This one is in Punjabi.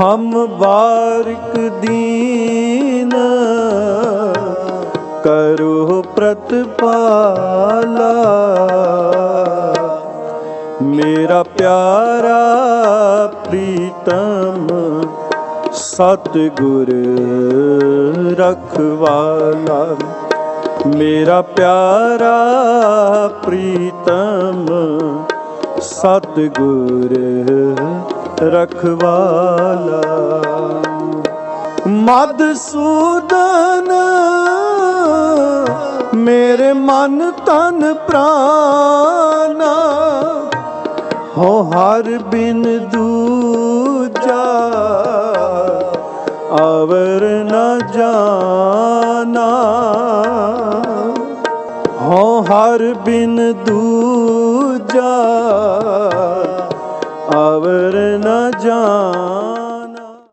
ਹਮ ਬਾਰਿਕ ਦੀਨ ਕਰੋ ਪ੍ਰਤਪਾਲਾ। ਮੇਰਾ ਪਿਆਰਾ ਪ੍ਰੀਤਮ ਸਤਿਗੁਰ ਰਖਵਾਲਾ। ਮੇਰਾ ਪਿਆਰਾ ਪ੍ਰੀਤਮ ਸਤਿਗੁਰ ਰਖਵਾਲਾ ਮਦਸੂਦਨ ਮੇਰੇ ਮਨ ਤਨ ਪ੍ਰਾਨਾ ਹੋ ਹਰ ਬਿਨ ਦੂਜਾ ਆਵਰ ਨ ਜਾਣਾ ਹੋ ਹਰ ਬਿਨ ਦੂਜਾ ਅਵਰ ਨ ਜਾਣ।